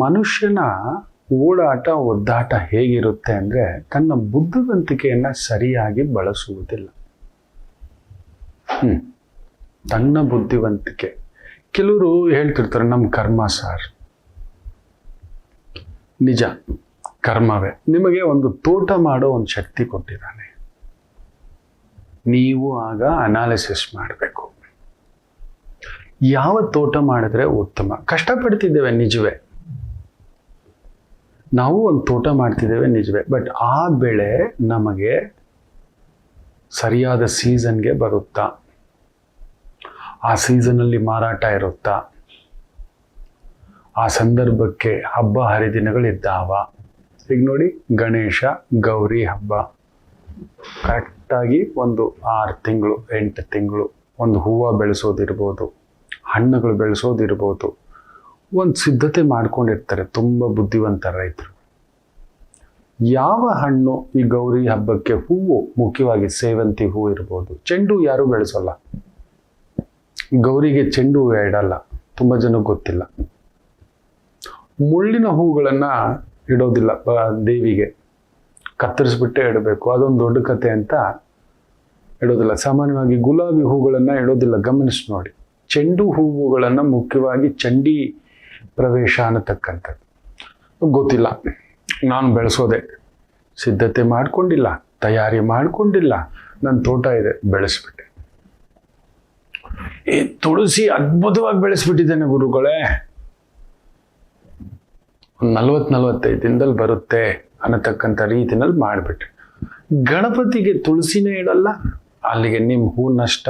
ಮನುಷ್ಯನ ಓಡಾಟ, ಒದ್ದಾಟ ಹೇಗಿರುತ್ತೆ ಅಂದರೆ ತನ್ನ ಬುದ್ಧಿವಂತಿಕೆಯನ್ನು ಸರಿಯಾಗಿ ಬಳಸುವುದಿಲ್ಲ. ಹ್ಮ್. ತನ್ನ ಬುದ್ಧಿವಂತಿಕೆ. ಕೆಲವರು ಹೇಳ್ತಿರ್ತಾರೆ ನಮ್ಮ ಕರ್ಮ ಸಾರ್. ನಿಜ, ಕರ್ಮವೇ. ನಿಮಗೆ ಒಂದು ತೋಟ ಮಾಡೋ ಒಂದು ಶಕ್ತಿ ಕೊಟ್ಟಿದ್ದಾನೆ. ನೀವು ಆಗ ಅನಾಲಿಸಿಸ್ ಮಾಡಬೇಕು. ಯಾವ ತೋಟ ಮಾಡಿದ್ರೆ ಉತ್ತಮ? ಕಷ್ಟಪಡ್ತಿದ್ದೇವೆ ನಿಜವೇ. ನಾವು ಒಂದು ತೋಟ ಮಾಡ್ತಿದ್ದೇವೆ, ನಿಜವೇ. ಬಟ್ ಆ ಬೆಳೆ ನಮಗೆ ಸರಿಯಾದ ಸೀಸನ್ಗೆ ಬರುತ್ತಾ? ಆ ಸೀಸನಲ್ಲಿ ಮಾರಾಟ ಇರುತ್ತಾ? ಆ ಸಂದರ್ಭಕ್ಕೆ ಹಬ್ಬ ಹರಿದಿನಗಳಿದ್ದಾವ? ಈಗ ನೋಡಿ, ಗಣೇಶ, ಗೌರಿ ಹಬ್ಬ. ಕರೆಕ್ಟಾಗಿ ಒಂದು ಆರು ತಿಂಗಳು, ಎಂಟು ತಿಂಗಳು ಒಂದು ಹೂವು ಬೆಳೆಸೋದಿರ್ಬೋದು, ಹಣ್ಣುಗಳು ಬೆಳೆಸೋದಿರ್ಬೋದು. ಒಂದು ಸಿದ್ಧತೆ ಮಾಡ್ಕೊಂಡಿರ್ತಾರೆ, ತುಂಬ ಬುದ್ಧಿವಂತ ರೈತರು. ಯಾವ ಹಣ್ಣು ಈ ಗೌರಿ ಹಬ್ಬಕ್ಕೆ ಹೂವು, ಮುಖ್ಯವಾಗಿ ಸೇವಂತಿ ಹೂ ಇರ್ಬೋದು, ಚೆಂಡು ಯಾರು ಬೆಳೆಸೋಲ್ಲ. ಗೌರಿಗೆ ಚೆಂಡು ಹೂವು ಇಡಲ್ಲ ತುಂಬ ಜನಕ್ಕೆ ಗೊತ್ತಿಲ್ಲ. ಮುಳ್ಳಿನ ಹೂಗಳನ್ನು ಇಡೋದಿಲ್ಲ ದೇವಿಗೆ. ಕತ್ತರಿಸ್ಬಿಟ್ಟೆ ಇಡಬೇಕು, ಅದೊಂದು ದೊಡ್ಡ ಕತೆ ಅಂತ ಇಡೋದಿಲ್ಲ ಸಾಮಾನ್ಯವಾಗಿ ಗುಲಾಬಿ ಹೂಗಳನ್ನು ಇಡೋದಿಲ್ಲ, ಗಮನಿಸಿ ನೋಡಿ. ಚೆಂಡು ಹೂವುಗಳನ್ನು ಮುಖ್ಯವಾಗಿ ಚಂಡಿ ಪ್ರವೇಶ ಅನ್ನತಕ್ಕಂಥದ್ದು. ಗೊತ್ತಿಲ್ಲ. ನಾನು ಬೆಳೆಸೋದೆ. ಸಿದ್ಧತೆ ಮಾಡ್ಕೊಂಡಿಲ್ಲ. ತಯಾರಿ ಮಾಡ್ಕೊಂಡಿಲ್ಲ. ನನ್ನ ತೋಟ ಇದೆ. ಬೆಳೆಸ್ಬಿಟ್ಟೆ. ಈ ತುಳಸಿ ಅದ್ಭುತವಾಗಿ ಬೆಳೆಸ್ಬಿಟ್ಟಿದ್ದೇನೆ ಗುರುಗಳೇ. ಒಂದು ನಲ್ವತ್ತು ನಲ್ವತ್ತೈದು ದಿನದಲ್ಲಿ ಬರುತ್ತೆ ಅನ್ನತಕ್ಕಂಥ ರೀತಿನಲ್ಲಿ ಮಾಡಿಬಿಟ್ಟೆ. ಗಣಪತಿಗೆ ತುಳಸಿನೇ ಇಡಲ್ಲ. ಅಲ್ಲಿಗೆ ನಿಮ್ಮ ಹೂ ನಷ್ಟ,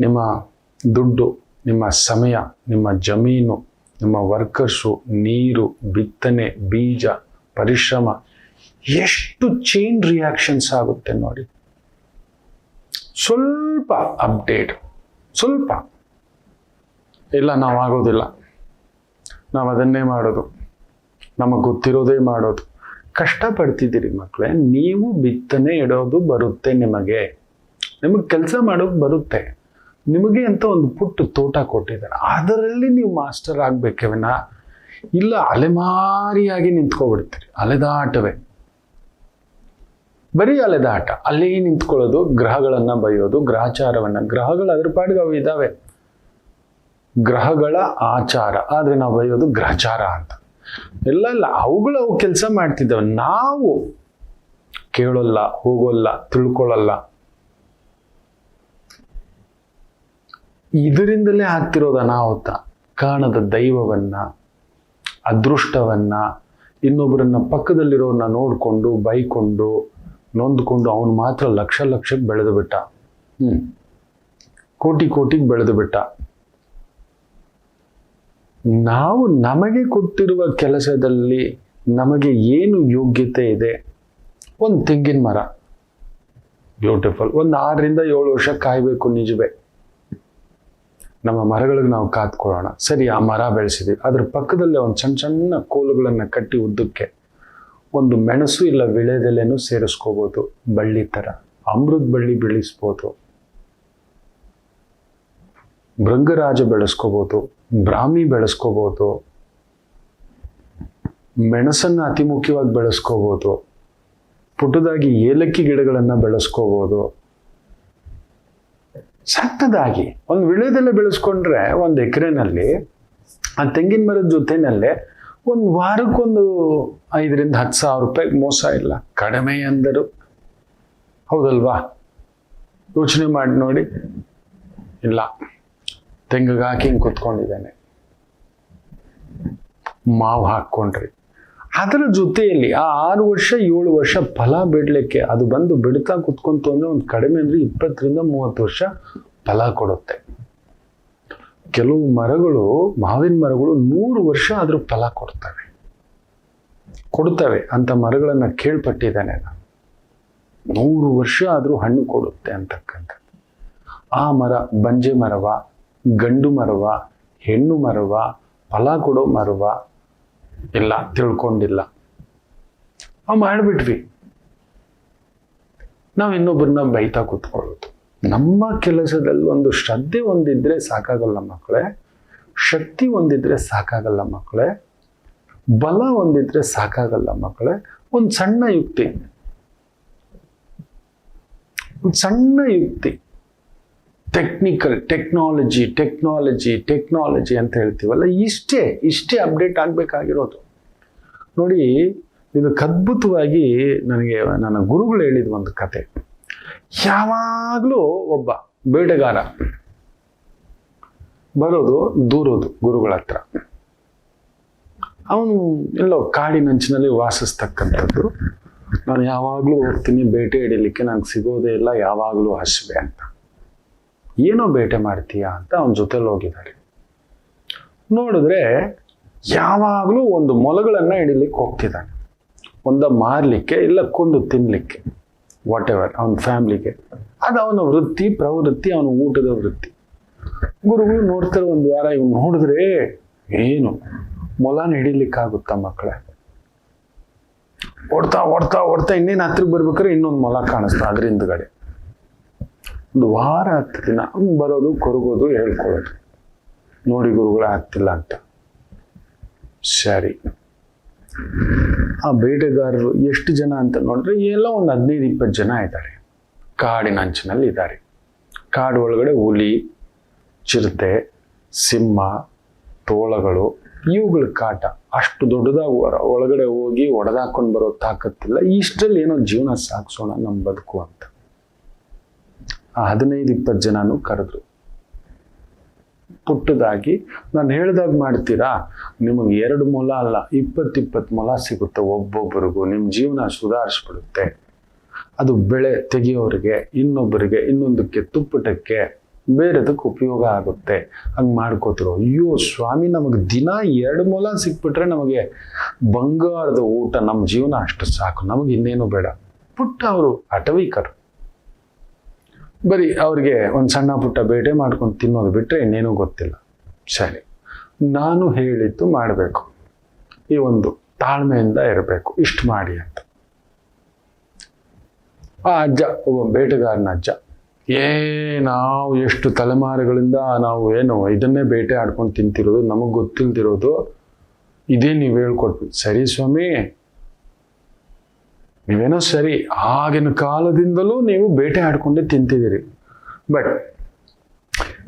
ನಿಮ್ಮ ದುಡ್ಡು, ನಿಮ್ಮ ಸಮಯ, ನಿಮ್ಮ ಜಮೀನು ನಿಮ್ಮ ವರ್ಕರ್ಸು, ನೀರು, ಬಿತ್ತನೆ, ಬೀಜ, ಪರಿಶ್ರಮ, ಎಷ್ಟು ಚೈನ್ ರಿಯಾಕ್ಷನ್ಸ್ ಆಗುತ್ತೆ ನೋಡಿ. ಸ್ವಲ್ಪ ಅಪ್ಡೇಟ್ ಸ್ವಲ್ಪ. ಇಲ್ಲ, ನಾವು ಆಗೋದಿಲ್ಲ. ನಾವು ಅದನ್ನೇ ಮಾಡೋದು. ನಮಗೆ ಗೊತ್ತಿರೋದೇ ಮಾಡೋದು. ಕಷ್ಟಪಡ್ತಿದ್ದೀರಿ ಮಕ್ಕಳೇ ನೀವು ಬಿತ್ತನೆ ಇಡೋದು ಬರುತ್ತೆ ನಿಮಗೆ. ನಿಮಗೆ ಕೆಲಸ ಮಾಡೋದು ಬರುತ್ತೆ. ನಿಮಗೆ ಅಂತ ಒಂದು ಪುಟ್ಟ ತೋಟ ಕೊಟ್ಟಿದ್ದಾರೆ. ಅದರಲ್ಲಿ ನೀವು ಮಾಸ್ಟರ್ ಆಗಬೇಕೆ ಇಲ್ಲ, ಅಲೆಮಾರಿಯಾಗಿ ನಿಂತ್ಕೊಬಿಡ್ತೀರಿ. ಅಲೆದಾಟವೇ. ಬರೀ ಅಲೆದಾಟ. ಅಲ್ಲಿ ನಿಂತ್ಕೊಳ್ಳೋದು, ಗ್ರಹಗಳನ್ನು ಬೈಯೋದು ಗ್ರಹಚಾರವನ್ನ. ಗ್ರಹಗಳು ಅದ್ರ ಪಾಡಿಗೆ ಅವು ಇದ್ದಾವೆ ಗ್ರಹಗಳ ಆಚಾರ. ಆದರೆ ನಾವು ಬೈಯೋದು ಗ್ರಹಚಾರ ಅಂತ. ಎಲ್ಲ ಇಲ್ಲ ಅವುಗಳು ಅವು ಕೆಲಸ ಮಾಡ್ತಿದ್ದಾವೆ. ನಾವು ಕೇಳೋಲ್ಲ, ಹೋಗೋಲ್ಲ, ತಿಳ್ಕೊಳ್ಳಲ್ಲ. ಇದರಿಂದಲೇ ಆಗ್ತಿರೋದು ಅನಾಹುತ. ಕಾಣದ ದೈವವನ್ನ, ಅದೃಷ್ಟವನ್ನ ಇನ್ನೊಬ್ಬರನ್ನ ಪಕ್ಕದಲ್ಲಿರೋನ್ನ ನೋಡಿಕೊಂಡು, ಬೈಕೊಂಡು, ನೊಂದ್ಕೊಂಡು ಅವನು ಮಾತ್ರ ಲಕ್ಷ ಲಕ್ಷಕ್ಕೆ ಬೆಳೆದು ಬಿಟ್ಟ. ಹ್ಮ್. ಕೋಟಿ ಕೋಟಿಗೆ ಬೆಳೆದು ಬಿಟ್ಟ. ನಾವು ನಮಗೆ ಕೊಟ್ಟಿರುವ ಕೆಲಸದಲ್ಲಿ ನಮಗೆ ಏನು ಯೋಗ್ಯತೆ ಇದೆ? ಒಂದು ತೆಂಗಿನ ಮರ. ಬ್ಯೂಟಿಫುಲ್. ಒಂದು ಆರರಿಂದ ಏಳು ವರ್ಷ ಕಾಯಬೇಕು ನಿಜವೇ. ನಮ್ಮ ಮರಗಳಿಗೆ ನಾವು ಕಾತ್ಕೊಳ್ಳೋಣ ಸರಿ, ಆ ಮರ ಬೆಳೆಸಿದ್ವಿ. ಅದ್ರ ಪಕ್ಕದಲ್ಲೇ ಒಂದು ಸಣ್ಣ ಸಣ್ಣ ಕೋಲುಗಳನ್ನು ಕಟ್ಟಿ ಉದ್ದಕ್ಕೆ ಒಂದು ಮೆಣಸು ಇಲ್ಲ ವಿಳೆದೆಲೆನೂ ಸೇರಿಸ್ಕೋಬೋದು. ಬಳ್ಳಿ ಥರ ಅಮೃತ ಬಳ್ಳಿ ಬೆಳೆಸ್ಬೋದು. ಭೃಂಗರಾಜ ಬೆಳೆಸ್ಕೋಬೋದು. ಬ್ರಾಹ್ಮಿ ಬೆಳೆಸ್ಕೋಬೋದು. ಮೆಣಸನ್ನು ಅತಿ ಮುಖ್ಯವಾಗಿ ಬೆಳೆಸ್ಕೋಬೋದು. ಪುಟ್ಟದಾಗಿ ಏಲಕ್ಕಿ ಗಿಡಗಳನ್ನು ಬೆಳೆಸ್ಕೋಬೋದು. ಸಣ್ಣದಾಗಿ, ಒಂದು ವಿಳೆದೆಲೆ ಬೆಳೆಸ್ಕೊಂಡ್ರೆ ಒಂದು ಎಕರೆನಲ್ಲಿ, ಆ ತೆಂಗಿನ ಮರದ ಜೊತೆನಲ್ಲೇ ಒಂದು ವಾರಕ್ಕೊಂದು ಐದರಿಂದ ಹತ್ತು ಸಾವಿರ ರೂಪಾಯಿಗೆ ಮೋಸ ಇಲ್ಲ. ಕಡಿಮೆ ಅಂದರು ಹೌದಲ್ವಾ? ಯೋಚನೆ ಮಾಡಿ ನೋಡಿ. ಇಲ್ಲ. ತೆಂಗಿಗೆ ಹಾಕಿ ಹಿಂಗೆ ಕೂತ್ಕೊಂಡಿದ್ದೇನೆ. ಮಾವು ಹಾಕ್ಕೊಂಡ್ರಿ. ಅದರ ಜೊತೆಯಲ್ಲಿ ಆ ಆರು ವರ್ಷ, ಏಳು ವರ್ಷ ಫಲ ಬಿಡಲಿಕ್ಕೆ ಅದು ಬಂದು ಬಿಡ್ತಾ ಕುತ್ಕೊಂತು ಅಂದ್ರೆ ಒಂದು ಕಡಿಮೆ ಅಂದ್ರೆ ಇಪ್ಪತ್ತರಿಂದ ಮೂವತ್ತು ವರ್ಷ ಫಲ ಕೊಡುತ್ತೆ. ಕೆಲವು ಮರಗಳು, ಮಾವಿನ ಮರಗಳು ನೂರು ವರ್ಷ ಆದರೂ ಫಲ ಕೊಡ್ತವೆ. ಕೊಡ್ತವೆ ಅಂತ ಮರಗಳನ್ನ ಕೇಳ್ಪಟ್ಟಿದ್ದಾನೆ ನೂರು ವರ್ಷ ಆದರೂ ಹಣ್ಣು ಕೊಡುತ್ತೆ ಅಂತಕ್ಕಂಥ ಆ ಮರ ಬಂಜೆ ಮರವ, ಗಂಡು ಮರವ, ಹೆಣ್ಣು ಮರವ, ಫಲ ಕೊಡೋ ಮರವ ಇಲ್ಲ, ತಿಳ್ಕೊಂಡಿಲ್ಲ. ನಾವು ಮಾಡಿಬಿಟ್ವಿ. ನಾವು ಇನ್ನೊಬ್ಬರನ್ನ ಬೈತಾ ಕೂತ್ಕೊಳ್ಳೋದು. ನಮ್ಮ ಕೆಲಸದಲ್ಲಿ ಒಂದು ಶ್ರದ್ಧೆ ಒಂದಿದ್ರೆ ಸಾಕಾಗಲ್ಲ ಮಕ್ಕಳೇ ಶಕ್ತಿ ಒಂದಿದ್ರೆ ಸಾಕಾಗಲ್ಲ ಮಕ್ಕಳೇ ಬಲ ಒಂದಿದ್ರೆ ಸಾಕಾಗಲ್ಲ ಮಕ್ಕಳೇ ಒಂದು ಸಣ್ಣ ಯುಕ್ತಿ. ಒಂದು ಸಣ್ಣ ಯುಕ್ತಿ. ಟೆಕ್ನಿಕಲ್ ಟೆಕ್ನಾಲಜಿ ಟೆಕ್ನಾಲಜಿ ಟೆಕ್ನಾಲಜಿ ಅಂತ ಹೇಳ್ತೀವಲ್ಲ, ಇಷ್ಟೇ ಇಷ್ಟೇ ಅಪ್ಡೇಟ್ ಆಗಬೇಕಾಗಿರೋದು. ನೋಡಿ, ಇದು ಅದ್ಭುತವಾಗಿ ನನಗೆ, ನನ್ನ ಗುರುಗಳು ಹೇಳಿದ ಒಂದು ಕತೆ. ಯಾವಾಗಲೂ ಒಬ್ಬ ಬೇಟೆಗಾರ ಬರೋದು, ದೂರೋದು ಗುರುಗಳ ಹತ್ರ. ಅವನು ಎಲ್ಲೋ ಕಾಡಿನಂಚಿನಲ್ಲಿ ವಾಸಿಸ್ತಕ್ಕಂಥದ್ದು. ನಾನು ಯಾವಾಗಲೂ ಹೋಗ್ತೀನಿ, ಬೇಟೆ ಹಿಡಿಲಿಕ್ಕೆ ನಂಗೆ ಸಿಗೋದೇ ಇಲ್ಲ, ಯಾವಾಗಲೂ ಹಸಿವೆ ಅಂತ. ಏನೋ ಬೇಟೆ ಮಾಡ್ತೀಯಾ ಅಂತ ಅವನ ಜೊತೆಲಿ ಹೋಗಿದ್ದಾರೆ ನೋಡಿದ್ರೆ ಯಾವಾಗಲೂ ಒಂದು ಮೊಲಗಳನ್ನು ಹಿಡಿಲಿಕ್ಕೆ ಹೋಗ್ತಿದ್ದಾನೆ. ಒಂದ ಮಾರಲಿಕ್ಕೆ ಇಲ್ಲ ಕೊಂದು ತಿನ್ನಲಿಕ್ಕೆ ವಾಟ್ ಎವರ್ ಅವನ ಫ್ಯಾಮ್ಲಿಗೆ ಅದು ಅವನ ವೃತ್ತಿ, ಪ್ರವೃತ್ತಿ, ಅವನ ಊಟದ ವೃತ್ತಿ. ಗುರುಗಳು ನೋಡ್ತಾರೆ ಒಂದು ವಾರ ಇವ್ನು ನೋಡಿದ್ರೆ ಏನು? ಮೊಲನ ಹಿಡಿಲಿಕ್ಕಾಗುತ್ತಾ ಮಕ್ಕಳೇ ಓಡ್ತಾ ಓಡ್ತಾ ಓಡ್ತಾ ಇನ್ನೇನು ಹತ್ರಕ್ಕೆ ಬರ್ಬೇಕಾದ್ರೆ ಇನ್ನೊಂದು ಮೊಲ ಕಾಣಿಸ್ತಾ ಅದ್ರ ಹಿಂದ್ಗಡೆ ಒಂದು ವಾರ ಹತ್ತು ದಿನ ಬರೋದು, ಕೊರಗೋದು, ಹೇಳ್ಕೊಳ್ಳೋದು. ನೋಡಿ ಗುರುಗಳು, ಆಗ್ತಿಲ್ಲ ಅಂತ. ಸರಿ. ಆ ಬೇಟೆಗಾರರು ಎಷ್ಟು ಜನ ಅಂತ ನೋಡಿದ್ರೆ ಎಲ್ಲ ಒಂದು ಹದಿನೈದು, ಇಪ್ಪತ್ತು ಜನ ಇದ್ದಾರೆ. ಕಾಡಿನ ಅಂಚಿನಲ್ಲಿ ಇದ್ದಾರೆ. ಕಾಡು ಒಳಗಡೆ ಹುಲಿ, ಚಿರತೆ, ಸಿಂಹ, ತೋಳಗಳು, ಇವುಗಳ ಕಾಟ. ಅಷ್ಟು ದೊಡ್ಡದಾಗ ಒಳಗಡೆ ಹೋಗಿ ಒಡೆದಾಕೊಂಡು ಬರೋ ತಾಕತ್ತಿಲ್ಲ. ಇಷ್ಟರಲ್ಲಿ ಏನೋ ಜೀವನ ಸಾಗಿಸೋಣ, ನಮ್ಮ ಬದುಕು ಅಂತ. ಆ ಹದಿನೈದು, ಇಪ್ಪತ್ತು ಜನನು ಕರೆದ್ರು. ಪುಟ್ಟದಾಗಿ, ನಾನು ಹೇಳ್ದಾಗ ಮಾಡ್ತೀರಾ? ನಿಮಗೆ ಎರಡು ಮೊಲ ಅಲ್ಲ ಇಪ್ಪತ್ತಿಪ್ಪತ್ತು ಮೊಲ ಸಿಗುತ್ತೆ ಒಬ್ಬೊಬ್ಬರಿಗೂ ನಿಮ್ಮ ಜೀವನ ಸುಧಾರಿಸ್ಬಿಡುತ್ತೆ. ಅದು ಬೆಳೆ ತೆಗೆಯೋರಿಗೆ ಇನ್ನೊಬ್ಬರಿಗೆ ಇನ್ನೊಂದಕ್ಕೆ, ತುಪ್ಪಟಕ್ಕೆ ಬೇರೆದಕ್ಕೆ ಉಪಯೋಗ ಆಗುತ್ತೆ. ಹಂಗೆ ಮಾಡ್ಕೋತಿರೋ. ಅಯ್ಯೋ ಸ್ವಾಮಿ, ನಮಗೆ ದಿನ ಎರಡು ಮೊಲ ಸಿಕ್ಬಿಟ್ರೆ ನಮಗೆ ಬಂಗಾರದ ಊಟ ನಮ್ಮ ಜೀವನ ಅಷ್ಟು ಸಾಕು. ನಮಗೆ ಇನ್ನೇನು ಬೇಡ. ಪುಟ್ಟ ಅವರು ಅಟವಿಕರು. ಬರೀ ಅವ್ರಿಗೆ ಒಂದು ಸಣ್ಣ ಪುಟ್ಟ ಬೇಟೆ ಮಾಡ್ಕೊಂಡು ತಿನ್ನೋದು ಬಿಟ್ಟರೆ ಇನ್ನೇನೂ ಗೊತ್ತಿಲ್ಲ. ಸರಿ. ನಾನು ಹೇಳಿದ್ದು ಮಾಡಬೇಕು. ಈ ಒಂದು ತಾಳ್ಮೆಯಿಂದ ಇರಬೇಕು. ಇಷ್ಟು ಮಾಡಿ ಅಂತ. ಆ ಅಜ್ಜ, ಒಬ್ಬ ಬೇಟೆಗಾರನ ಅಜ್ಜ, ಏ, ನಾವು ಎಷ್ಟು ತಲೆಮಾರುಗಳಿಂದ ನಾವು ಏನು ಇದನ್ನೇ ಬೇಟೆ ಆಡ್ಕೊಂಡು ತಿಂತಿರೋದು, ನಮಗೆ ಗೊತ್ತಿಲ್ದಿರೋದು, ಇದೇ ನೀವು ಹೇಳ್ಕೊಟ್ಬಿಟ್ಟು ಸರಿ ಸ್ವಾಮಿ ನೀವೇನೋ ಸರಿ ಆಗಿನ ಕಾಲದಿಂದಲೂ ನೀವು ಬೇಟೆ ಆಡ್ಕೊಂಡೇ ತಿಂತಿದ್ದೀರಿ. ಬಟ್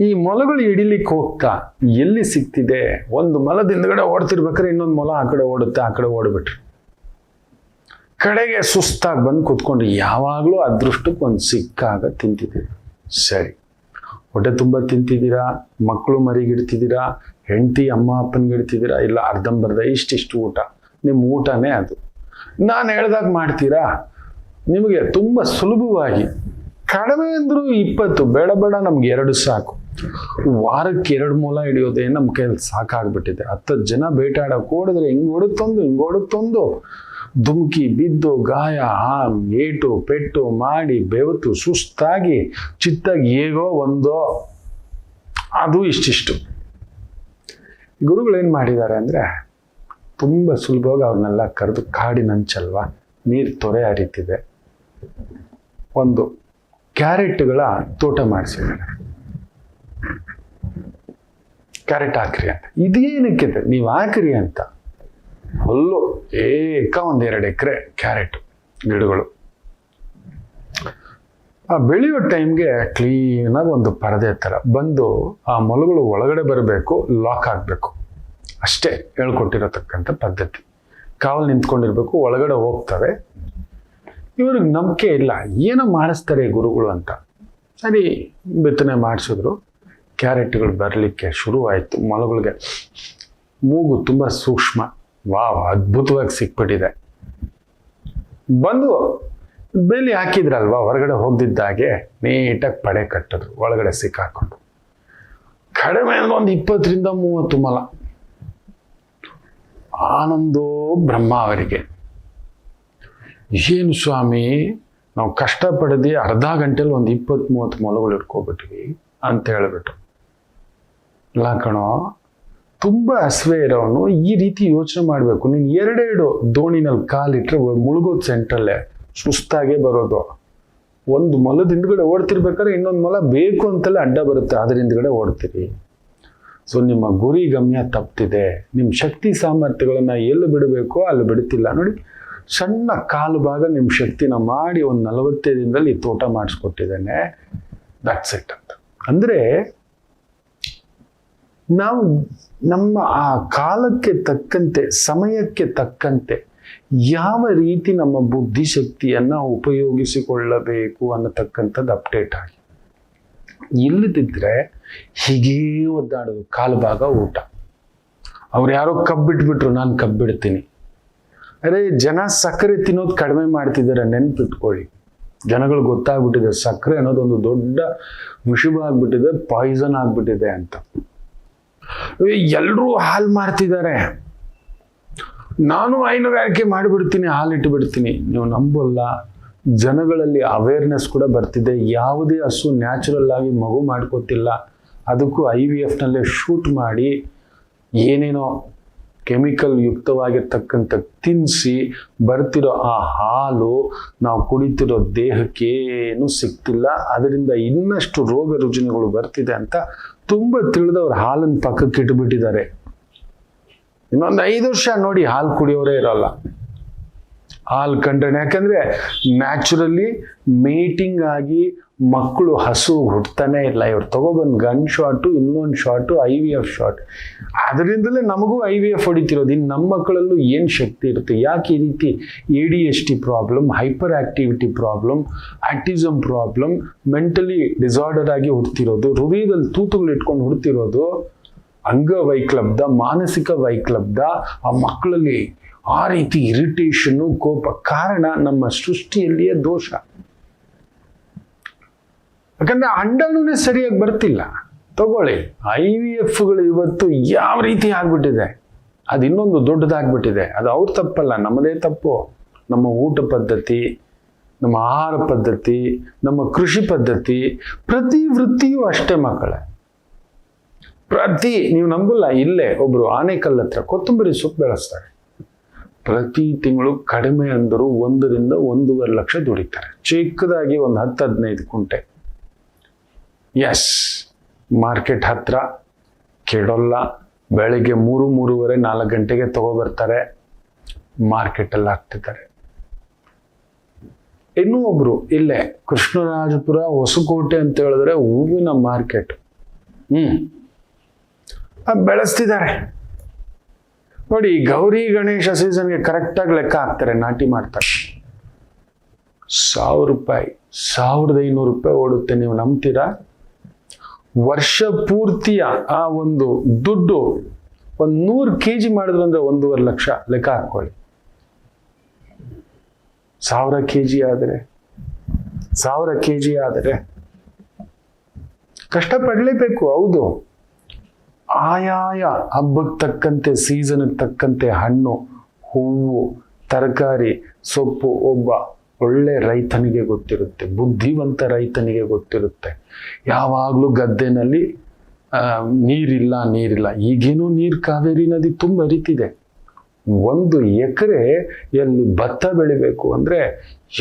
ಈ ಮೊಲಗಳು ಹಿಡಿಲಿಕ್ಕೆ ಹೋಗ್ತಾ ಎಲ್ಲಿ ಸಿಗ್ತಿದೆ? ಒಂದು ಮೊಲದ ಹಿಂದ್ಗಡೆ ಓಡ್ತಿರ್ಬೇಕಾದ್ರೆ ಇನ್ನೊಂದು ಮೊಲ ಆ ಕಡೆ ಓಡುತ್ತೆ, ಆ ಕಡೆ ಓಡ್ಬಿಟ್ರಿ. ಕಡೆಗೆ ಸುಸ್ತಾಗಿ ಬಂದು ಕೂತ್ಕೊಂಡು ಯಾವಾಗಲೂ ಅದೃಷ್ಟಕ್ಕೆ ಒಂದು ಸಿಕ್ಕಾಗ ತಿಂತಿದ್ದೀರಿ. ಸರಿ. ಹೊಟ್ಟೆ ತುಂಬ ತಿಂತಿದ್ದೀರಾ? ಮಕ್ಕಳು ಮರಿಗಿಡ್ತಿದ್ದೀರಾ? ಹೆಂಡತಿ ಅಮ್ಮ ಅಪ್ಪನಿಗಿಡ್ತಿದ್ದೀರಾ ಇಲ್ಲ ಅರ್ಧಂಬರ್ಧ ಇಷ್ಟಿಷ್ಟು ಊಟ. ನಿಮ್ಮ ಊಟನೇ ಅದು. ನಾನು ಹೇಳ್ದಾಗ ಮಾಡ್ತೀರಾ? ನಿಮಗೆ ತುಂಬ ಸುಲಭವಾಗಿ. ಕಡಿಮೆ ಅಂದರೂ ಇಪ್ಪತ್ತು, ಬೇಡ ಬೇಡ, ನಮ್ಗೆ ಎರಡು ಸಾಕು. ವಾರಕ್ಕೆ ಎರಡು ಮೂಲ ಹಿಡಿಯೋದೇ ನಮ್ಮ ಕೈಯಲ್ಲಿ ಸಾಕಾಗ್ಬಿಟ್ಟಿದೆ. ಹತ್ತು ಜನ ಬೇಟಾಡೋಕೆ ಓಡಿದ್ರೆ ಹಿಂಗೆ ಓಡುತ್ತೊಂದು ಹಿಂಗೆ ಓಡುತ್ತೊಂದು ಧುಮುಕಿ, ಬಿದ್ದು, ಗಾಯ ಆ ಏಟು, ಪೆಟ್ಟು ಮಾಡಿ ಬೆವತು ಸುಸ್ತಾಗಿ, ಚಿತ್ತಾಗಿ ಹೇಗೋ ಒಂದೋ, ಅದು ಇಷ್ಟಿಷ್ಟು. ಗುರುಗಳೇನು ಮಾಡಿದ್ದಾರೆ ಅಂದರೆ ತುಂಬ ಸುಲಭವಾಗಿ ಅವ್ರನ್ನೆಲ್ಲ ಕರೆದು ಕಾಡಿನಂಚಲ್ವಾ ನೀರು ತೊರೆ ಹರಿತಿದೆ ಒಂದು ಕ್ಯಾರೆಟ್ಗಳ ತೋಟ ಮಾಡಿಸಿದ್ದಾರೆ. ಕ್ಯಾರೆಟ್ ಹಾಕ್ರಿ ಅಂತ. ಇದೇನಕ್ಕೆ? ನೀವು ಹಾಕ್ರಿ ಅಂತ. ಹುಲ್ಲು ಏಕ ಒಂದೆರಡು ಎಕರೆ ಕ್ಯಾರೆಟ್ ಗಿಡಗಳು. ಆ ಬೆಳೆಯೋ ಟೈಮ್ಗೆ ಕ್ಲೀನಾಗಿ ಒಂದು ಪರದೆ ಥರ ಬಂದು ಆ ಮೊಲಗಳು ಒಳಗಡೆ ಬರಬೇಕು, ಲಾಕ್ ಆಗಬೇಕು. ಅಷ್ಟೇ ಹೇಳ್ಕೊಟ್ಟಿರತಕ್ಕಂಥ ಪದ್ಧತಿ. ಕಾವಲು ನಿಂತ್ಕೊಂಡಿರ್ಬೇಕು, ಒಳಗಡೆ ಹೋಗ್ತವೆ. ಇವ್ರಿಗೆ ನಂಬಿಕೆ ಇಲ್ಲ. ಏನೋ ಮಾಡಿಸ್ತಾರೆ ಗುರುಗಳು ಅಂತ. ಸರಿ, ಬಿತ್ತನೆ ಮಾಡಿಸಿದ್ರು. ಕ್ಯಾರೆಟ್ಗಳು ಬರಲಿಕ್ಕೆ ಶುರುವಾಯಿತು ಮೊಲಗಳಿಗೆ ಮೂಗು ತುಂಬ ಸೂಕ್ಷ್ಮ. ವಾವ್, ಅದ್ಭುತವಾಗಿ ಸಿಕ್ಬಿಟ್ಟಿದೆ. ಬಂದು ಬೇಲಿ ಹಾಕಿದ್ರಲ್ವಾ, ಹೊರಗಡೆ ಹೋಗ್ದಿದ್ದಾಗೆ ನೀಟಾಗಿ ಪಡೆ ಕಟ್ಟಿದ್ರು, ಒಳಗಡೆ ಸಿಕ್ಕಾಕೊಂಡು. ಕಡಿಮೆ ಅಂದ್ರೆ ಒಂದು ಇಪ್ಪತ್ತರಿಂದ ಮೂವತ್ತು ಮೊಲ ಆನಂದೋ ಬ್ರಹ್ಮ ಅವರಿಗೆ. ಏನು ಸ್ವಾಮಿ, ನಾವು ಕಷ್ಟಪಡದೆ ಅರ್ಧ ಗಂಟೆಲಿ ಒಂದು ಇಪ್ಪತ್ತು ಮೂವತ್ತು ಮೊಲಗಳು ಇಟ್ಕೊಬಿಟ್ವಿ ಅಂತ ಹೇಳ್ಬಿಟ್ಟು. ಇಲ್ಲ ಕಣೋ, ತುಂಬ ಹಸಿವೆ ಇರೋನು, ಈ ರೀತಿ ಯೋಚನೆ ಮಾಡಬೇಕು. ನೀನು ಎರಡೆರಡು ದೋಣಿನಲ್ಲಿ ಕಾಲಿಟ್ರೆ ಮುಳುಗೋದು ಸೆಂಟ್ರಲ್ಲೇ ಸುಸ್ತಾಗೆ ಬರೋದು. ಒಂದು ಮೊಲದ ಹಿಂದ್ಗಡೆ ಓಡ್ತಿರ್ಬೇಕಾದ್ರೆ ಇನ್ನೊಂದು ಮೊಲ ಬೇಕು ಅಂತಲೇ ಅಡ್ಡ ಬರುತ್ತೆ, ಅದ್ರ ಹಿಂದ್ಗಡೆ ಓಡ್ತೀರಿ. ಸೊ ನಿಮ್ಮ ಗುರಿ ಗಮ್ಯ ತಪ್ಪಿದೆ ನಿಮ್ಮ ಶಕ್ತಿ ಸಾಮರ್ಥ್ಯಗಳನ್ನು ಎಲ್ಲಿ ಬಿಡಬೇಕೋ ಅಲ್ಲಿ ಬಿಡ್ತಿಲ್ಲ. ನೋಡಿ, ಸಣ್ಣ ಕಾಲು ಭಾಗ ನಿಮ್ಮ ಶಕ್ತಿನ ಮಾಡಿ ಒಂದು ನಲವತ್ತೈದು ದಿನದಲ್ಲಿ ತೋಟ ಮಾಡಿಸ್ಕೊಟ್ಟಿದ್ದೇನೆ. ದಟ್ಸ್ ಇಟ್ ಅಂತ. ಅಂದರೆ, ನಾವು ನಮ್ಮ ಆ ಕಾಲಕ್ಕೆ ತಕ್ಕಂತೆ, ಸಮಯಕ್ಕೆ ತಕ್ಕಂತೆ ಯಾವ ರೀತಿ ನಮ್ಮ ಬುದ್ಧಿಶಕ್ತಿಯನ್ನು ಉಪಯೋಗಿಸಿಕೊಳ್ಳಬೇಕು ಅನ್ನತಕ್ಕಂಥದ್ದು ಅಪ್ಡೇಟ್ ಆಗಿ. ಇಲ್ಲದಿದ್ದರೆ ಹೀಗೇ ಒದ್ದಾಡೋದು. ಕಾಲು ಭಾಗ ಊಟ. ಅವ್ರು ಯಾರೋ ಕಬ್ಬಿಟ್ಬಿಟ್ರು, ನಾನು ಕಬ್ಬಿಡ್ತೀನಿ. ಅರೆ, ಜನ ಸಕ್ಕರೆ ತಿನ್ನೋದು ಕಡಿಮೆ ಮಾಡ್ತಿದ್ದಾರೆ, ನೆನ್ಪಿಟ್ಕೊಳ್ಳಿ. ಜನಗಳು ಗೊತ್ತಾಗ್ಬಿಟ್ಟಿದೆ, ಸಕ್ಕರೆ ಅನ್ನೋದು ಒಂದು ದೊಡ್ಡ ವಿಷಭ ಆಗ್ಬಿಟ್ಟಿದೆ ಪಾಯ್ಸನ್ ಆಗ್ಬಿಟ್ಟಿದೆ ಅಂತ. ಎಲ್ಲರೂ ಹಾಲು ಮಾರ್ತಿದ್ದಾರೆ. ನಾನು ಹೈನುಗಾರಿಕೆ ಮಾಡಿಬಿಡ್ತೀನಿ, ಹಾಲು ಇಟ್ಟುಬಿಡ್ತೀನಿ ನೀವು ನಂಬಲ್ಲ. ಜನಗಳಲ್ಲಿ ಅವೇರ್ನೆಸ್ ಕೂಡ ಬರ್ತಿದೆ. ಯಾವುದೇ ಹಸು ನ್ಯಾಚುರಲ್ ಆಗಿ ಮಗು ಮಾಡ್ಕೋತಿಲ್ಲ. ಅದಕ್ಕೂ ಐ ವಿ ಎಫ್ನಲ್ಲೇ ಶೂಟ್ ಮಾಡಿ ಏನೇನೋ ಕೆಮಿಕಲ್ ಯುಕ್ತವಾಗಿರ್ತಕ್ಕಂಥ ತಿನ್ನಿಸಿ ಬರ್ತಿರೋ ಆ ಹಾಲು ನಾವು ಕುಡಿತಿರೋ ದೇಹಕ್ಕೇನು ಸಿಗ್ತಿಲ್ಲ. ಅದರಿಂದ ಇನ್ನಷ್ಟು ರೋಗ ರುಜಿನಗಳು ಬರ್ತಿದೆ ಅಂತ ತುಂಬ ತಿಳಿದವ್ರು ಹಾಲನ್ನು ಪಕ್ಕಕ್ಕೆ ಇಟ್ಬಿಟ್ಟಿದ್ದಾರೆ ಇನ್ನೊಂದು ಐದು ವರ್ಷ ನೋಡಿ ಹಾಲು ಕುಡಿಯೋರೇ ಇರಲ್ಲ. ಹಾಲು ಕಂಡ್ರೆ ಯಾಕಂದ್ರೆ ನ್ಯಾಚುರಲಿ ಮೇಟಿಂಗ್ ಆಗಿ ಮಕ್ಕಳು ಹಸು ಹುಡ್ತಾನೆ ಇಲ್ಲ. ಇವ್ರು ತಗೊಬಂದು ಗನ್ ಶಾಟು ಇನ್ನೊಂದು shot I V F shot ಅದರಿಂದಲೇ ನಮಗೂ ಐ ವಿ ಎಫ್ ಹೊಡಿತಿರೋದು. ಇನ್ನು ನಮ್ಮ ಮಕ್ಕಳಲ್ಲೂ ಏನು ಶಕ್ತಿ ಇರುತ್ತೆ? ಯಾಕೆ ಈ ರೀತಿ A D S T problem hyper activity problem autism problem mentally disorder ಆಗಿ ಹುಡ್ತಿರೋದು ಹೃದಯದಲ್ಲಿ ತೂತುಗಳು ಇಟ್ಕೊಂಡು ಹುಡ್ತಿರೋದು ಅಂಗವೈಕ್ಲಬ್ಧ ಮಾನಸಿಕ ವೈಕ್ಲಬ್ಧ ಆ ಮಕ್ಕಳಲ್ಲಿ ಆ ರೀತಿ ಇರಿಟೇಷನ್ನು ಕೋಪ, ಕಾರಣ ನಮ್ಮ ಸೃಷ್ಟಿಯಲ್ಲಿಯೇ ದೋಷ. ಯಾಕಂದ್ರೆ ಅಂಡಾಣುನೇ ಸರಿಯಾಗಿ ಬರ್ತಿಲ್ಲ. ತಗೊಳ್ಳಿ ಐ ವಿ ಎಫ್ಗಳು ಇವತ್ತು ಯಾವ ರೀತಿ ಆಗ್ಬಿಟ್ಟಿದೆ? ಅದು ಇನ್ನೊಂದು ದೊಡ್ಡದಾಗ್ಬಿಟ್ಟಿದೆ. ಅದು ಅವ್ರ ತಪ್ಪಲ್ಲ, ನಮ್ಮದೇ ತಪ್ಪು. ನಮ್ಮ ಊಟ ಪದ್ಧತಿ, ನಮ್ಮ ಆಹಾರ ಪದ್ಧತಿ, ನಮ್ಮ ಕೃಷಿ ಪದ್ಧತಿ, ಪ್ರತಿ ವೃತ್ತಿಯೂ ಅಷ್ಟೇ ಮಕ್ಕಳೇ. ಪ್ರತಿ, ನೀವು ನಂಬಲ್ಲ, ಇಲ್ಲೇ ಒಬ್ರು ಆನೆಕಲ್ ಹತ್ರ ಕೊತ್ತಂಬರಿ ಸೊಪ್ಪು ಬೆಳೆಸ್ತಾರೆ. ಪ್ರತಿ ತಿಂಗಳು ಕಡಿಮೆ ಅಂದರೂ ಒಂದರಿಂದ ಒಂದೂವರೆ ಲಕ್ಷ ದುಡಿತಾರೆ. ಚಿಕ್ಕದಾಗಿ ಒಂದು ಹತ್ತು ಹದಿನೈದು ಕುಂಟೆ. ಎಸ್ ಮಾರ್ಕೆಟ್ ಹತ್ರ ಕೆಡೋಲ್ಲ. ಬೆಳಿಗ್ಗೆ ಮೂರು ಮೂರುವರೆ ನಾಲ್ಕು ಗಂಟೆಗೆ ತಗೊಬರ್ತಾರೆ ಮಾರ್ಕೆಟಲ್ಲಿ ಹಾಕ್ತಿದ್ದಾರೆ. ಇನ್ನೂ ಒಬ್ಬರು ಇಲ್ಲೇ ಕೃಷ್ಣರಾಜಪುರ ಹೊಸಕೋಟೆ ಅಂತ ಹೇಳಿದ್ರೆ ಹೂವಿನ ಮಾರ್ಕೆಟ್ ಆ, ಬೆಳೆಸ್ತಿದ್ದಾರೆ. ನೋಡಿ ಗೌರಿ ಗಣೇಶ ಸೀಸನ್ಗೆ ಕರೆಕ್ಟಾಗಿ ಲೆಕ್ಕ ಹಾಕ್ತಾರೆ, ನಾಟಿ ಮಾಡ್ತಾರೆ. ಸಾವಿರ ರೂಪಾಯಿ, ಸಾವಿರದ ಐನೂರು ರೂಪಾಯಿ ಓಡುತ್ತೆ, ನೀವು ನಂಬ್ತೀರಾ? ವರ್ಷ ಪೂರ್ತಿಯ ಆ ಒಂದು ದುಡ್ಡು ಒಂದು ನೂರು ಕೆ ಜಿ ಮಾಡಿದ್ರು ಅಂದರೆ ಒಂದೂವರೆ ಲಕ್ಷ ಲೆಕ್ಕ ಹಾಕೊಳ್ಳಿ ಸಾವಿರ ಕೆ ಜಿ ಆದರೆ, ಸಾವಿರ ಕೆ ಜಿ ಆದರೆ ಕಷ್ಟಪಡಲೇಬೇಕು, ಹೌದು. ಆಯಾಯ ಹಬ್ಬಕ್ಕೆ ತಕ್ಕಂತೆ ಸೀಸನ್ಗೆ ತಕ್ಕಂತೆ ಹಣ್ಣು, ಹೂವು, ತರಕಾರಿ, ಸೊಪ್ಪು, ಒಬ್ಬ ಒಳ್ಳೆ ರೈತನಿಗೆ ಗೊತ್ತಿರುತ್ತೆ, ಬುದ್ಧಿವಂತ ರೈತನಿಗೆ ಗೊತ್ತಿರುತ್ತೆ. ಯಾವಾಗಲೂ ಗದ್ದೆನಲ್ಲಿ ನೀರಿಲ್ಲ ನೀರಿಲ್ಲ. ಈಗೇನು ನೀರು ಕಾವೇರಿ ನದಿ ತುಂಬ ಹರಿತಿದೆ. ಒಂದು ಎಕರೆ ಎಲ್ಲಿ ಭತ್ತ ಬೆಳಿಬೇಕು ಅಂದರೆ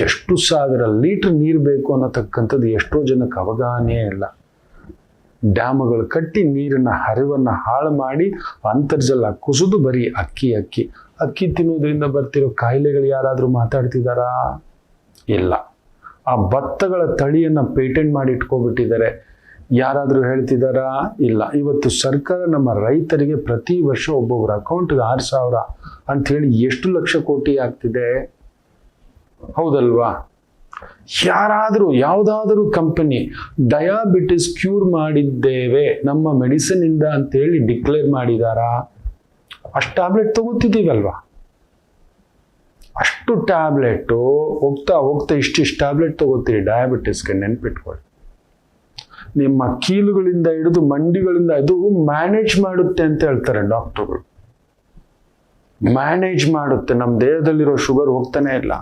ಎಷ್ಟು ಸಾವಿರ ಲೀಟ್ರ್ ನೀರು ಬೇಕು ಅನ್ನತಕ್ಕಂಥದ್ದು ಎಷ್ಟೋ ಜನಕ್ಕೆ ಅವಗಾನೇ ಇಲ್ಲ. ಡ್ಯಾಮ್ಗಳು ಕಟ್ಟಿ ನೀರಿನ ಹರಿವನ್ನು ಹಾಳು ಮಾಡಿ ಅಂತರ್ಜಲ ಕುಸಿದು ಬರೀ ಅಕ್ಕಿ ಅಕ್ಕಿ. ಅಕ್ಕಿ ತಿನ್ನೋದ್ರಿಂದ ಬರ್ತಿರೋ ಕಾಯಿಲೆಗಳು ಯಾರಾದರೂ ಮಾತಾಡ್ತಿದ್ದಾರಾ ಇಲ್ಲ. ಆ ಭತ್ತಗಳ ತಳಿಯನ್ನು ಪೇಟೆಂಟ್ ಮಾಡಿ ಇಟ್ಕೊಬಿಟ್ಟಿದ್ದಾರೆ. ಯಾರಾದರೂ ಹೇಳ್ತಿದ್ದಾರಾ ಇಲ್ಲ. ಇವತ್ತು ಸರ್ಕಾರ ನಮ್ಮ ರೈತರಿಗೆ ಪ್ರತಿ ವರ್ಷ ಒಬ್ಬೊಬ್ಬರ ಅಕೌಂಟ್ಗೆ ಆರು ಸಾವಿರ ಅಂಥೇಳಿ ಎಷ್ಟು ಲಕ್ಷ ಕೋಟಿ ಆಗ್ತಿದೆ? ಹೌದಲ್ವಾ? ಯಾರಾದರೂ, ಯಾವುದಾದರೂ ಕಂಪನಿ ಡಯಾಬಿಟಿಸ್ ಕ್ಯೂರ್ ಮಾಡಿದ್ದೇವೆ, ನಮ್ಮ ಮೆಡಿಸಿನ್ ಇಂದ ಅಂತೇಳಿ ಡಿಕ್ಲೇರ್ ಮಾಡಿದಾರಾ? ಅಷ್ಟು ಟ್ಯಾಬ್ಲೆಟ್ ತಗೋತಿದ್ದೀವಲ್ವಾ? ಅಷ್ಟು ಟ್ಯಾಬ್ಲೆಟು ಹೋಗ್ತಾ ಹೋಗ್ತಾ ಇಷ್ಟಿಷ್ಟು ಟ್ಯಾಬ್ಲೆಟ್ ತಗೋತೀರಿ ಡಯಾಬಿಟಿಸ್ಗೆ ನೆನ್ಪಿಟ್ಕೊಳ್ಳಿ. ನಿಮ್ಮ ಕೀಲುಗಳಿಂದ ಹಿಡಿದು ಮಂಡಿಗಳಿಂದ ಇದು ಮ್ಯಾನೇಜ್ ಮಾಡುತ್ತೆ ಅಂತ ಹೇಳ್ತಾರೆ ಡಾಕ್ಟರ್ಗಳು ಮ್ಯಾನೇಜ್ ಮಾಡುತ್ತೆ ನಮ್ಮ ದೇಹದಲ್ಲಿರೋ ಶುಗರ್ ಹೋಗ್ತಾನೆ ಇಲ್ಲ.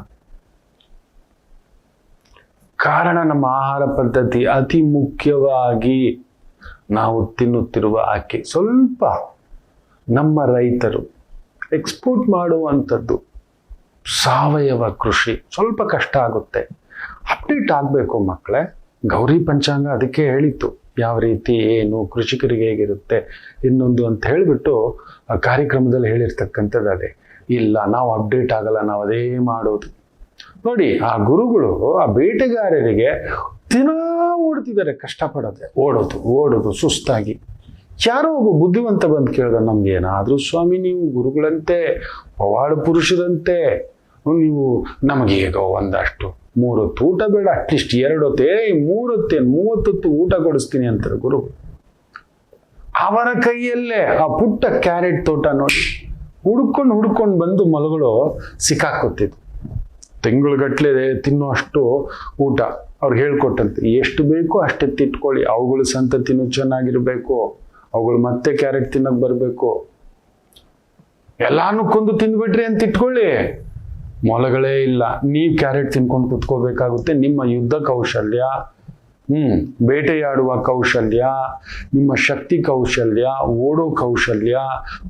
ಕಾರಣ ನಮ್ಮ ಆಹಾರ ಪದ್ಧತಿ ಅತಿ ಮುಖ್ಯವಾಗಿ ನಾವು ತಿನ್ನುತ್ತಿರುವ ಆಕೆ ಸ್ವಲ್ಪ ನಮ್ಮ ರೈತರು ಎಕ್ಸ್ಪೋರ್ಟ್ ಮಾಡುವಂಥದ್ದು ಸಾವಯವ ಕೃಷಿ ಸ್ವಲ್ಪ ಕಷ್ಟ ಆಗುತ್ತೆ. ಅಪ್ಡೇಟ್ ಆಗಬೇಕು ಮಕ್ಕಳೇ. ಗೌರಿ ಪಂಚಾಂಗ ಅದಕ್ಕೆ ಹೇಳಿತ್ತು. ಯಾವ ರೀತಿ, ಏನು, ಕೃಷಿಕರಿಗೆ ಹೇಗಿರುತ್ತೆ, ಇನ್ನೊಂದು ಅಂತ ಹೇಳಿಬಿಟ್ಟು ಕಾರ್ಯಕ್ರಮದಲ್ಲಿ ಹೇಳಿರ್ತಕ್ಕಂಥದ್ದು ಅದೇ. ಇಲ್ಲ, ನಾವು ಅಪ್ಡೇಟ್ ಆಗಲ್ಲ, ನಾವು ಅದೇ ಮಾಡೋದು. ನೋಡಿ, ಆ ಗುರುಗಳು ಆ ಬೇಟೆಗಾರರಿಗೆ ದಿನ ಓಡ್ತಿದ್ದಾರೆ ಕಷ್ಟಪಡದೆ. ಓಡೋದು ಓಡೋದು ಸುಸ್ತಾಗಿ. ಯಾರೋ ಒಬ್ಬ ಬುದ್ಧಿವಂತ ಬಂದು ಕೇಳ್ದ, ನಮ್ಗೆ ಏನಾದರೂ ಸ್ವಾಮಿ, ನೀವು ಗುರುಗಳಂತೆ, ಪವಾಡ ಪುರುಷರಂತೆ, ನೀವು ನಮಗೆ ಈಗ ಒಂದಷ್ಟು ಮೂರೊತ್ತು ಊಟ ಬೇಡ, ಅಟ್ಲೀಸ್ಟ್ ಎರಡು ಹೊತ್ತೇ ಮೂರೊತ್ತೇನು ಮೂವತ್ತೊತ್ತು ಊಟ ಕೊಡಿಸ್ತೀನಿ ಅಂತಾರೆ ಗುರು. ಅವರ ಕೈಯಲ್ಲೇ ಆ ಪುಟ್ಟ ಕ್ಯಾರೆಟ್ ತೋಟ ನೋಡಿ, ಹುಡ್ಕೊಂಡು ಹುಡ್ಕೊಂಡು ಬಂದು ಮಲಗಳು ಸಿಕ್ಕಾಕೊತಿದ್ವು ತಿಂಗಳುಗಟ್ಲೆ ತಿನ್ನೋ ಅಷ್ಟು ಊಟ ಅವ್ರಿಗೆ ಹೇಳ್ಕೊಟ್ಟಂತೆ. ಎಷ್ಟು ಬೇಕೋ ಅಷ್ಟೆ ತಿಟ್ಕೊಳ್ಳಿ. ಅವುಗಳ ಸಂತತಿನೂ ಚೆನ್ನಾಗಿರಬೇಕು. ಅವುಗಳು ಮತ್ತೆ ಕ್ಯಾರೆಟ್ ತಿನ್ನಕ್ ಬರಬೇಕು. ಎಲ್ಲಾನು ಕೊಂದು ತಿಂದ್ಬಿಟ್ರಿ ಅಂತ ಇಟ್ಕೊಳ್ಳಿ ಮೊಲಗಳೇ ಇಲ್ಲ. ನೀವು ಕ್ಯಾರೆಟ್ ತಿನ್ಕೊಂಡು ಕುತ್ಕೋಬೇಕಾಗುತ್ತೆ. ನಿಮ್ಮ ಯುದ್ಧ ಕೌಶಲ್ಯ. ಹ್ಮ್. ಬೇಟೆಯಾಡುವ ಕೌಶಲ್ಯ, ನಿಮ್ಮ ಶಕ್ತಿ ಕೌಶಲ್ಯ, ಓಡೋ ಕೌಶಲ್ಯ,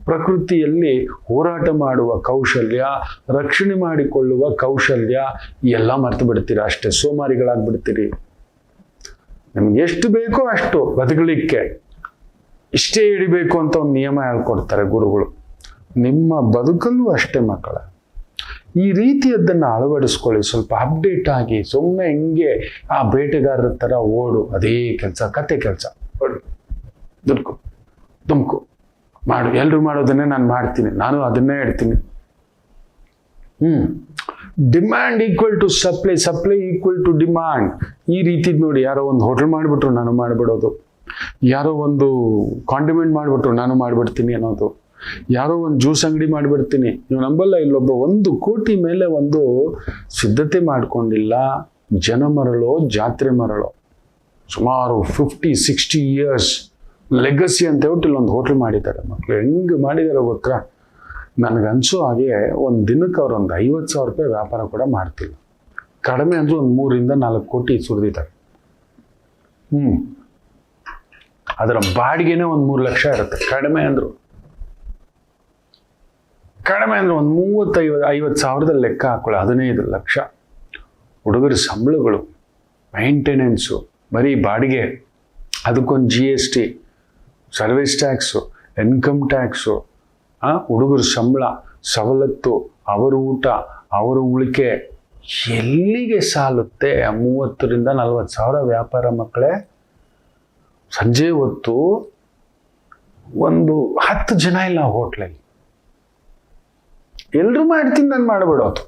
ಪ್ರಕೃತಿಯಲ್ಲಿ ಹೋರಾಟ ಮಾಡುವ ಕೌಶಲ್ಯ, ರಕ್ಷಣೆ ಮಾಡಿಕೊಳ್ಳುವ ಕೌಶಲ್ಯ, ಎಲ್ಲ ಮರ್ತು ಬಿಡ್ತೀರಾ ಅಷ್ಟೇ, ಸೋಮಾರಿಗಳಾಗ್ಬಿಡ್ತೀರಿ. ನಿಮ್ಗೆ ಎಷ್ಟು ಬೇಕೋ ಅಷ್ಟು ಬದುಕಲಿಕ್ಕೆ ಇಷ್ಟೇ ಹಿಡಿಬೇಕು ಅಂತ ಒಂದು ನಿಯಮ ಹೇಳ್ಕೊಡ್ತಾರೆ ಗುರುಗಳು. ನಿಮ್ಮ ಬದುಕಲ್ಲೂ ಅಷ್ಟೇ ಮಕ್ಕಳ. ಈ ರೀತಿಯದ್ದನ್ನು ಅಳವಡಿಸ್ಕೊಳ್ಳಿ. ಸ್ವಲ್ಪ ಅಪ್ಡೇಟ್ ಆಗಿ ಸುಮ್ಮನೆ ಹಿಂಗೆ ಆ ಬೇಟೆಗಾರರ ಥರ ಓಡು. ಅದೇ ಕೆಲಸ, ಕತೆ ಕೆಲಸ. ದುಡ್ಕು ದುಮ್ಕು. ಮಾಡು. ಎಲ್ಲರೂ ಮಾಡೋದನ್ನೇ ನಾನು ಮಾಡ್ತೀನಿ. ನಾನು ಅದನ್ನೇ ಹೇಳ್ತೀನಿ. ಹ್ಮ್. Demand equal to supply supply equal to demand ಈ ರೀತಿದ್ ನೋಡಿ ಯಾರೋ ಒಂದು ಹೋಟೆಲ್ ಮಾಡಿಬಿಟ್ರು, ನಾನು ಮಾಡಿಬಿಡೋದು. ಯಾರೋ ಒಂದು ಕಾಂಡಿಮೆಂಟ್ ಮಾಡಿಬಿಟ್ರು, ನಾನು ಮಾಡಿಬಿಡ್ತೀನಿ ಅನ್ನೋದು. ಯಾರೋ ಒಂದು ಜ್ಯೂಸ್ ಅಂಗಡಿ ಮಾಡಿಬಿಡ್ತೀನಿ. ನೀವು ನಂಬಲ್ಲ ಇಲ್ಲೊಬ್ಬ ಒಂದು ಕೋಟಿ ಮೇಲೆ ಒಂದು ಸಿದ್ಧತೆ ಮಾಡಿಕೊಂಡಿಲ್ಲ. ಜನ ಮರಳೋ, ಜಾತ್ರೆ ಮರಳೋ. ಸುಮಾರು ಫಿಫ್ಟಿ ಸಿಕ್ಸ್ಟಿ ಇಯರ್ಸ್ ಲೆಗಸಿ ಅಂತ ಹೇಳ್ಬಿಟ್ಟು ಇಲ್ಲೊಂದು ಹೋಟ್ಲ್ ಮಾಡಿದ್ದಾರೆ ಮಕ್ಕಳು ಹೆಂಗೆ ಮಾಡಿದ್ದಾರೆ ಗೊತ್ತಾ? ನನಗನ್ಸೋ ಹಾಗೆ ಒಂದು ದಿನಕ್ಕೆ ಅವ್ರು ಒಂದು ಐವತ್ತು ಸಾವಿರ ರೂಪಾಯಿ ವ್ಯಾಪಾರ ಕೂಡ ಮಾಡ್ತಿಲ್ಲ. ಕಡಿಮೆ ಅಂದ್ರೆ ಒಂದು ಮೂರಿಂದ ನಾಲ್ಕು ಕೋಟಿ ಸುರಿದಿದ್ದಾರೆ. ಹ್ಞೂ ಅದರ ಬಾಡಿಗೆನೇ ಒಂದು ಮೂರು ಲಕ್ಷ ಇರುತ್ತೆ. ಕಡಿಮೆ ಅಂದರು. ಕಡಿಮೆ ಅಂದರೆ ಒಂದು ಮೂವತ್ತೈವ ಐವತ್ತು ಸಾವಿರದಲ್ಲಿ ಲೆಕ್ಕ ಹಾಕೊಳ್ಳಿ ಹದಿನೈದು ಲಕ್ಷ ಹುಡುಗರ ಸಂಬಳಗಳು ಮೈಂಟೆನೆನ್ಸು ಬರೀ ಬಾಡಿಗೆ, ಅದಕ್ಕೊಂದು G S T service tax income tax ಹುಡುಗರ ಸಂಬಳ, ಸವಲತ್ತು, ಅವರ ಊಟ, ಅವರ ಉಳಿಕೆ ಎಲ್ಲಿಗೆ ಸಾಲುತ್ತೆ ಮೂವತ್ತರಿಂದ ನಲ್ವತ್ತು ಸಾವಿರ ವ್ಯಾಪಾರ ಮಕ್ಕಳೇ? ಸಂಜೆ ಹೊತ್ತು ಒಂದು ಹತ್ತು ಜನ ಇಲ್ಲ ಹೋಟ್ಲಲ್ಲಿ ಎಲ್ಲರೂ ಮಾಡ್ತೀನಿ ನಾನು ಮಾಡಿಬಿಡೋದು.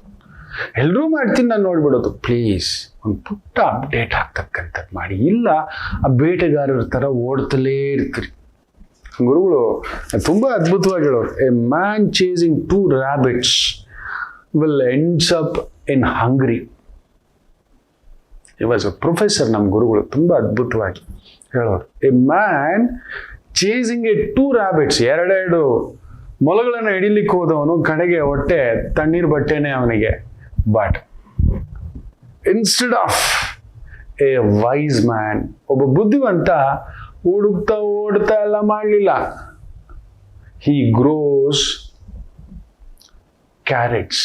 ಎಲ್ಲರೂ ಮಾಡ್ತೀನಿ ನಾನು ನೋಡ್ಬಿಡೋದು. ಪ್ಲೀಸ್ ಒಂದು ಪುಟ್ಟ ಅಪ್ಡೇಟ್ ಆಗ್ತಕ್ಕಂಥದ್ದು ಮಾಡಿ. ಇಲ್ಲ, ಆ ಬೇಟೆಗಾರರ ಥರ ಓಡ್ತಲೇ ಇರ್ತೀರಿ. ಗುರುಗಳು, ತುಂಬ ಅದ್ಭುತವಾಗಿ ಹೇಳೋರು. A man chasing two rabbits will ends up in hungry was a professor ನಮ್ಮ ಗುರುಗಳು. ತುಂಬ ಅದ್ಭುತವಾಗಿ ಹೇಳೋರು. A man chasing a two rabbits ಎರಡೆರಡು ಮೊಲಗಳನ್ನು ಹಿಡಿಲಿಕ್ಕೆ ಹೋದವನು ಕಡೆಗೆ ಹೊಟ್ಟೆ, ತಣ್ಣೀರ್ ಬಟ್ಟೆನೆ ಅವನಿಗೆ. But instead of a wise man ಒಬ್ಬ ಬುದ್ಧಿವಂತ ಹುಡುಕ್ತಾ ಓಡ್ತಾ ಎಲ್ಲ ಮಾಡಲಿಲ್ಲ. ಹಿ ಗ್ರೋಸ್ ಕ್ಯಾರೆಟ್ಸ್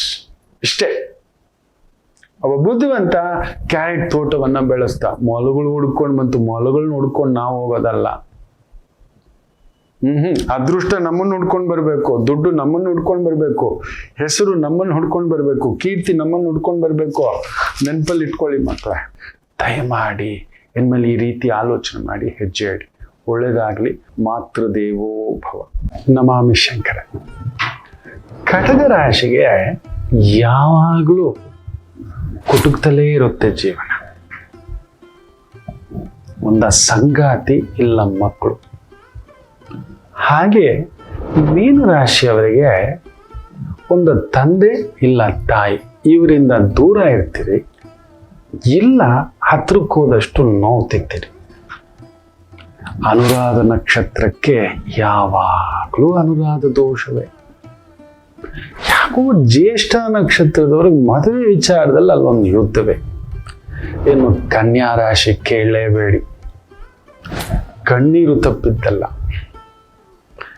ಇಷ್ಟೇ. ಒಬ್ಬ ಬುದ್ಧಿವಂತ ಕ್ಯಾರೆಟ್ ತೋಟವನ್ನು ಬೆಳೆಸ್ತಾ, ಮೊಲಗಳು ಹುಡ್ಕೊಂಡು ಬಂತು. ಮೊಲಗಳನ್ನ ಹುಡ್ಕೊಂಡು ನಾವು ಹೋಗೋದಲ್ಲ. ಹ್ಮ್ ಅದೃಷ್ಟ ನಮ್ಮನ್ನು ಹುಡ್ಕೊಂಡು ಬರಬೇಕು, ದುಡ್ಡು ನಮ್ಮನ್ನು ಹುಡ್ಕೊಂಡು ಬರಬೇಕು, ಹೆಸರು ನಮ್ಮನ್ನು ಹುಡ್ಕೊಂಡು ಬರಬೇಕು, ಕೀರ್ತಿ ನಮ್ಮನ್ನು ಹುಡ್ಕೊಂಡು ಬರಬೇಕು. ನೆನಪಲ್ಲಿ ಇಟ್ಕೊಳ್ಳಿ ಮಾತ್ರ ದಯಮಾಡಿ ಎನ್ಮೇಲೆ ಈ ರೀತಿ ಆಲೋಚನೆ ಮಾಡಿ, ಹೆಜ್ಜೆ ಇಡಿ. ಒಳ್ಳೇದಾಗ್ಲಿ ಮಾತೃದೇವೋ ಭವ. ನಮಾಮಿ ಶಂಕರ. ಕಟಕ ರಾಶಿಗೆ ಯಾವಾಗಲೂ ಕುಟುಕ್ತಲೇ ಇರುತ್ತೆ ಜೀವನ. ಒಂದ ಸಂಗಾತಿ ಇಲ್ಲ ಮಕ್ಕಳು ಹಾಗೆ ಮೀನು ರಾಶಿಯವರಿಗೆ ಒಂದು ತಂದೆ ಇಲ್ಲ ತಾಯಿ ಇವರಿಂದ ದೂರ ಇರ್ತೀರಿ, ಇಲ್ಲ ಹತ್ರಕ್ಕೆ ಹೋದಷ್ಟು ನೋವು ತಿಂತೀರಿ ಅನುರಾಧ ನಕ್ಷತ್ರಕ್ಕೆ ಯಾವಾಗಲೂ ಅನುರಾಧ ದೋಷವೇ. ಯಾಕೋ ಜ್ಯೇಷ್ಠ ನಕ್ಷತ್ರದವ್ರಿಗೆ ಮದುವೆ ವಿಚಾರದಲ್ಲಿ ಅಲ್ಲೊಂದು ಯುದ್ಧವೇ. ಏನು ಕನ್ಯಾ ರಾಶಿ ಕೇಳಲೇಬೇಡಿ. ಕಣ್ಣೀರು ತಪ್ಪಿದ್ದಲ್ಲ.